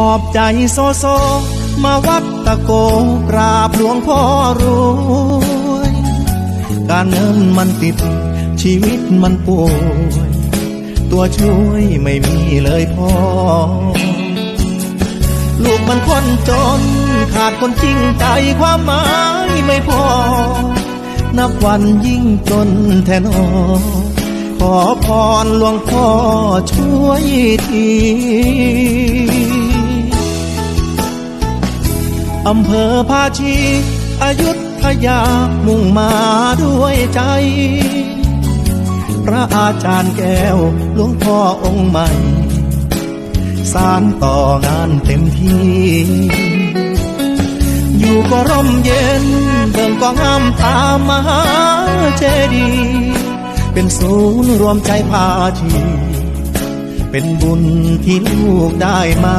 ขอบใจโซโซ มาวัดตะโกกราบหลวงพ่อรวย การเงินมันติด ชีวิตมันป่วย ตัวช่วยไม่มีเลยพ่อ ลูกมันคนจน ขาดคนจริงใจความหมายไม่พอ นับวันยิ่งจนแทนอขอพรหลวงพ่อช่วยที อำเภอภาชี อายุทยามุ่งมาด้วยใจ พระอาจารย์แก้วหลวงพ่อองค์ใหม่ สารต่องานเต็มที่ อยู่ก็ร่มเย็นเบิ่งก็งามตามมหาเจดีย์เป็นศูนย์รวมใจพาชีเป็นบุญที่ลูกได้มา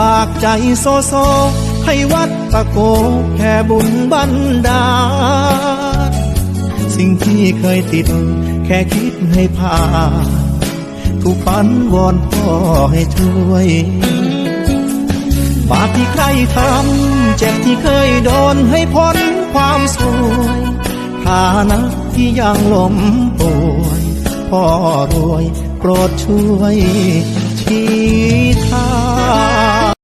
ฝากใจโซโซ ให้วัดตะโกแค่บุญบันดาลสิ่งที่เคยติด แค่คิดให้ผ่านทุกฝันวอนพ่อให้ช่วย บาปที่ใครทำเจ็บที่เคยโดนให้พ้นความสวยฐานะที่ยังล้มป่วยพ่อรวยโปรดช่วยชี้